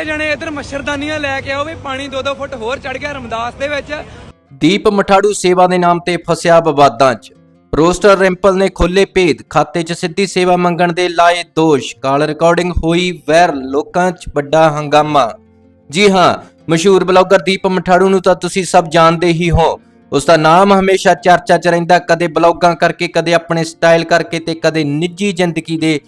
ਸਾਰੇ ਜਣੇ ਇੱਧਰ ਮੱਛਰਦਾਨੀਆਂ ਲੈ ਕੇ ਆਓ ਵੀ ਪਾਣੀ 2-2 ਫੁੱਟ ਹੋਰ ਚੜ ਗਿਆ ਰਮਦਾਸ ਦੇ ਵਿੱਚ। ਦੀਪ ਮਠਾੜੂ ਸੇਵਾ ਦੇ ਨਾਮ ਤੇ ਫਸਿਆ ਵਿਵਾਦਾਂ 'ਚ। ਰੋਸਟਰ ਰਿੰਪਲ ਨੇ ਖੋਲੇ ਭੇਦ, ਖਾਤੇ 'ਚ ਸਿੱਧੀ ਸੇਵਾ ਮੰਗਣ ਦੇ ਲਾਏ ਦੋਸ਼। ਕਾਲ ਰਿਕਾਰਡਿੰਗ ਹੋਈ ਵਾਇਰਲ ਲੋਕਾਂ 'ਚ ਵੱਡਾ ਹੰਗਾਮਾ। ਜੀ ਹਾਂ, ਮਸ਼ਹੂਰ ਬਲੌਗਰ ਦੀਪ ਮਠਾੜੂ ਨੂੰ ਤਾਂ ਤੁਸੀਂ ਸਭ ਜਾਣਦੇ ਹੀ ਹੋ। ਉਸ ਦਾ ਨਾਮ ਹਮੇਸ਼ਾ ਚਰਚਾ 'ਚ ਰਹਿੰਦਾ, ਕਦੇ ਬਲੌਗਾਂ ਕਰਕੇ, ਕਦੇ ਆਪਣੇ ਸਟਾਈਲ ਕਰਕੇ ਤੇ ਕਦੇ ਨਿੱਜੀ ਜ਼ਿੰਦਗੀ ਦੇ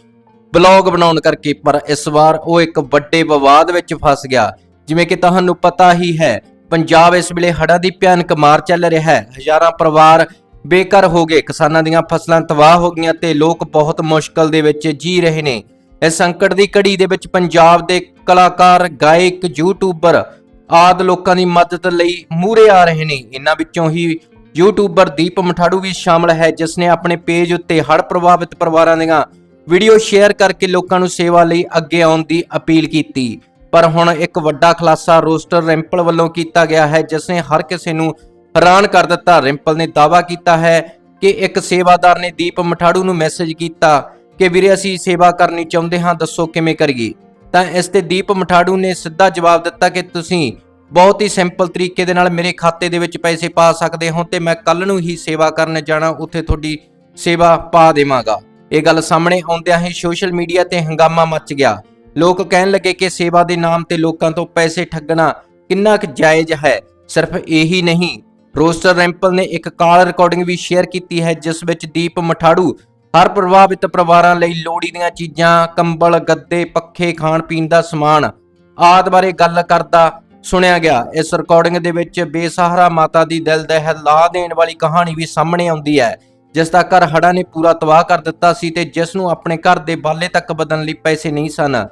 ਬਲੌਗ ਬਣਾਉਣ ਕਰਕੇ, ਪਰ ਇਸ ਵਾਰ ਉਹ ਇੱਕ ਵੱਡੇ ਵਿਵਾਦ ਵਿੱਚ ਫਸ ਗਿਆ। ਜਿਵੇਂ ਕਿ ਤੁਹਾਨੂੰ ਪਤਾ ਹੀ ਹੈ, ਪੰਜਾਬ ਇਸ ਵੇਲੇ ਹੜ੍ਹਾਂ ਦੀ ਭਿਆਨਕ ਮਾਰ ਚੱਲ ਰਿਹਾ ਹੈ। ਹਜ਼ਾਰਾਂ ਪਰਿਵਾਰ ਬੇਘਰ ਹੋ ਗਏ, ਕਿਸਾਨਾਂ ਦੀਆਂ ਫਸਲਾਂ ਤਬਾਹ ਹੋ ਗਈਆਂ ਤੇ ਲੋਕ ਬਹੁਤ ਮੁਸ਼ਕਲ ਦੇ ਵਿੱਚ ਜੀ ਰਹੇ ਨੇ। ਇਸ ਸੰਕਟ ਦੀ ਘੜੀ ਦੇ ਵਿੱਚ ਪੰਜਾਬ ਦੇ ਕਲਾਕਾਰ, ਗਾਇਕ, ਯੂਟਿਊਬਰ ਆਦ ਲੋਕਾਂ ਦੀ ਮਦਦ ਲਈ ਮੂਰੇ ਆ ਰਹੇ ਨੇ। ਇਹਨਾਂ ਵਿੱਚੋਂ ਹੀ ਯੂਟਿਊਬਰ ਦੀਪ ਮਠਾੜੂ ਵੀ ਸ਼ਾਮਲ ਹੈ, ਜਿਸ ਨੇ ਆਪਣੇ ਪੇਜ ਉੱਤੇ ਹੜ੍ਹ ਪ੍ਰਭਾਵਿਤ ਪਰਿਵਾਰਾਂ ਦੀਆਂ ਵੀਡੀਓ ਸ਼ੇਅਰ ਕਰਕੇ ਲੋਕਾਂ ਨੂੰ ਸੇਵਾ ਲਈ ਅੱਗੇ ਆਉਣ ਦੀ ਅਪੀਲ ਕੀਤੀ। ਪਰ ਹੁਣ ਇੱਕ ਵੱਡਾ ਖੁਲਾਸਾ ਰੋਸਟਰ ਰਿੰਪਲ ਵੱਲੋਂ ਕੀਤਾ ਗਿਆ ਹੈ, ਜਿਸ ਨੇ ਹਰ ਕਿਸੇ ਨੂੰ ਹੈਰਾਨ ਕਰ ਦਿੱਤਾ। ਰਿੰਪਲ ਨੇ ਦਾਅਵਾ ਕੀਤਾ ਹੈ ਕਿ ਇੱਕ ਸੇਵਾਦਾਰ ਨੇ ਦੀਪ ਮਠਾੜੂ ਨੂੰ ਮੈਸੇਜ ਕੀਤਾ ਕਿ, ਵੀਰੇ, ਅਸੀਂ ਸੇਵਾ ਕਰਨੀ ਚਾਹੁੰਦੇ ਹਾਂ, ਦੱਸੋ ਕਿਵੇਂ ਕਰੀਏ? ਤਾਂ ਇਸ ਤੇ ਦੀਪ ਮਠਾੜੂ ਨੇ ਸਿੱਧਾ ਜਵਾਬ ਦਿੱਤਾ ਕਿ, ਤੁਸੀਂ ਬਹੁਤ ਹੀ ਸਿੰਪਲ ਤਰੀਕੇ ਦੇ ਨਾਲ ਮੇਰੇ ਖਾਤੇ ਦੇ ਵਿੱਚ ਪੈਸੇ ਪਾ ਸਕਦੇ ਹੋ ਤੇ ਮੈਂ ਕੱਲ ਨੂੰ ਹੀ ਸੇਵਾ ਕਰਨ ਜਾਣਾ, ਉੱਥੇ ਤੁਹਾਡੀ ਸੇਵਾ ਪਾ ਦੇਵਾਂਗਾ। ਇਹ ਗੱਲ ਸਾਹਮਣੇ ਆਉਂਦਿਆਂ ਹੀ ਸੋਸ਼ਲ ਮੀਡੀਆ ਤੇ ਹੰਗਾਮਾ ਮਚ ਗਿਆ। ਲੋਕ ਕਹਿਣ ਲੱਗੇ ਕਿ ਸੇਵਾ ਦੇ ਨਾਮ ਤੇ ਲੋਕਾਂ ਤੋਂ ਪੈਸੇ ਠੱਗਣਾ ਕਿੰਨਾ ਕੁ ਜਾਇਜ਼ ਹੈ, ਸਿਰਫ ਇਹੀ ਨਹੀਂ। ਰੋਸਟਰ ਰੈਂਪਲ ਨੇ ਇੱਕ ਕਾਲ ਰਿਕਾਰਡਿੰਗ ਵੀ ਸ਼ੇਅਰ ਕੀਤੀ ਹੈ, ਜਿਸ ਵਿੱਚ ਦੀਪ ਮਠਾੜੂ ਹਰ ਪ੍ਰਭਾਵਿਤ ਪਰਿਵਾਰਾਂ ਲਈ ਲੋੜੀ ਦੀਆਂ ਚੀਜ਼ਾਂ, ਕੰਬਲ, ਗੱਦੇ, ਪੱਖੇ, ਖਾਣ ਪੀਣ ਦਾ ਸਮਾਨ ਆਦਿ ਬਾਰੇ ਗੱਲ ਕਰਦਾ ਸੁਣਿਆ ਗਿਆ। ਇਸ ਰਿਕਾਰਡਿੰਗ ਦੇ ਵਿੱਚ ਬੇਸਹਾਰਾ ਮਾਤਾ ਦੀ ਦਿਲ ਦਹਿਲਾ ਦੇਣ ਵਾਲੀ ਕਹਾਣੀ ਵੀ ਸਾਹਮਣੇ ਆਉਂਦੀ ਹੈ। ਜਿਸ ਦਾ ਘਰ ਹੜ੍ਹਾਂ ਨੇ ਪੂਰਾ ਤਬਾਹ ਕਰ ਦਿੱਤਾ ਸੀ ਤੇ ਜਿਸ ਨੂੰ ਆਪਣੇ ਘਰ ਦੇ ਬਾਲੇ ਤੱਕ ਬਦਲਣ ਲਈ ਪੈਸੇ ਨਹੀਂ ਸਨ।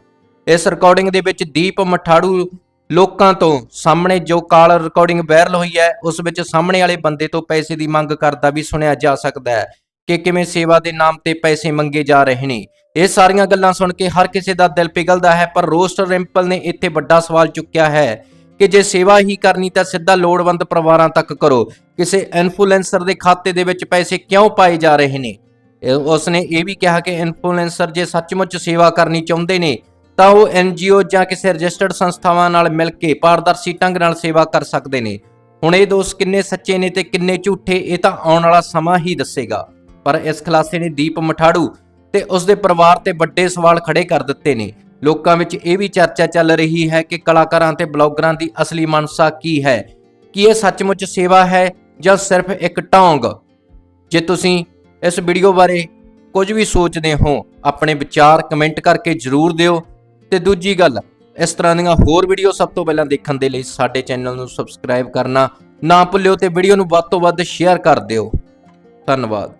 ਇਸ ਰਿਕਾਰਡਿੰਗ ਦੇ ਵਿੱਚ ਦੀਪ ਮਠਾੜੂ ਲੋਕਾਂ ਤੋਂ ਸਾਹਮਣੇ ਜੋ ਕਾਲ ਰਿਕਾਰਡਿੰਗ ਵਾਇਰਲ ਹੋਈ ਹੈ, ਉਸ ਵਿੱਚ ਸਾਹਮਣੇ ਵਾਲੇ ਬੰਦੇ ਤੋਂ ਪੈਸੇ ਦੀ ਮੰਗ ਕਰਦਾ ਵੀ ਸੁਣਿਆ ਜਾ ਸਕਦਾ ਹੈ ਕਿ ਕਿਵੇਂ ਸੇਵਾ ਦੇ ਨਾਮ ਤੇ ਪੈਸੇ ਮੰਗੇ ਜਾ ਰਹੇ ਨੇ। ਇਹ ਸਾਰੀਆਂ ਗੱਲਾਂ ਸੁਣ ਕੇ ਹਰ ਕਿਸੇ ਦਾ ਦਿਲ ਪਿਘਲਦਾ ਹੈ, ਪਰ ਰੋਸਟਰ ਰਿੰਪਲ ਨੇ ਇੱਥੇ ਵੱਡਾ ਸਵਾਲ ਚੁੱਕਿਆ ਹੈ ਕਿ ਜੇ ਸੇਵਾ ਹੀ ਕਰਨੀ ਤਾਂ ਸਿੱਧਾ ਲੋੜਵੰਦ ਪਰਿਵਾਰਾਂ ਤੱਕ ਕਰੋ। ਕਿਸੇ ਇਨਫਲੂਐਂਸਰ ਦੇ ਖਾਤੇ ਦੇ ਵਿੱਚ ਪੈਸੇ ਕਿਉਂ ਪਾਏ ਜਾ ਰਹੇ ਨੇ? ਇਹ- ਉਸਨੇ ਇਹ ਵੀ ਕਿਹਾ ਕਿ ਇਨਫਲੂਐਂਸਰ ਜੇ ਸੱਚਮੁੱਚ ਸੇਵਾ ਕਰਨੀ ਚਾਹੁੰਦੇ ਨੇ, ਤਾਂ ਉਹ ਐਨਜੀਓ ਜਾਂ ਕਿਸੇ ਰਜਿਸਟਰਡ ਸੰਸਥਾਵਾਂ ਨਾਲ ਮਿਲ ਕੇ ਪਾਰਦਰਸ਼ੀ ਢੰਗ ਨਾਲ ਸੇਵਾ ਕਰ ਸਕਦੇ ਨੇ। ਹੁਣ ਇਹ ਦੋਸ਼ ਕਿੰਨੇ ਸੱਚੇ ਨੇ ਤੇ ਕਿੰਨੇ ਝੂਠੇ, ਇਹ ਤਾਂ ਆਉਣ ਵਾਲਾ ਸਮਾਂ ਹੀ ਦੱਸੇਗਾ। ਪਰ ਇਸ ਖਲਾਸੇ ਨੇ ਦੀਪ ਮਠਾੜੂ ਤੇ ਉਸ ਦੇ ਪਰਿਵਾਰ ਤੇ ਵੱਡੇ ਸਵਾਲ ਖੜੇ ਕਰ ਦਿੱਤੇ ਨੇ। ਲੋਕਾਂ ਵਿੱਚ ਇਹ ਵੀ ਚਰਚਾ ਚੱਲ ਰਹੀ ਹੈ ਕਿ ਕਲਾਕਾਰਾਂ ਤੇ ਬਲੌਗਰਾਂ ਦੀ ਅਸਲੀ ਮਨਸਾ ਕੀ ਹੈ? ਕੀ ਇਹ ਸੱਚਮੁੱਚ ਸੇਵਾ ਹੈ ਜਾਂ ਸਿਰਫ ਇੱਕ ਢੋਂਗ ਜੇ ਤੁਸੀਂ ਇਸ ਵੀਡੀਓ ਬਾਰੇ ਕੁਝ ਵੀ ਸੋਚਦੇ ਹੋ, ਆਪਣੇ ਵਿਚਾਰ ਕਮੈਂਟ ਕਰਕੇ ਜਰੂਰ ਦਿਓ। ਤੇ ਦੂਜੀ ਗੱਲ, ਇਸ ਤਰ੍ਹਾਂ ਦੀਆਂ ਹੋਰ ਵੀਡੀਓ ਸਭ ਤੋਂ ਪਹਿਲਾਂ ਦੇਖਣ ਦੇ ਲਈ ਸਾਡੇ ਚੈਨਲ ਨੂੰ ਸਬਸਕ੍ਰਾਈਬ ਕਰਨਾ ਨਾ ਭੁੱਲਿਓ ਤੇ ਵੀਡੀਓ ਨੂੰ ਵੱਧ ਤੋਂ ਵੱਧ ਸ਼ੇਅਰ ਕਰ ਦਿਓ। ਧੰਨਵਾਦ।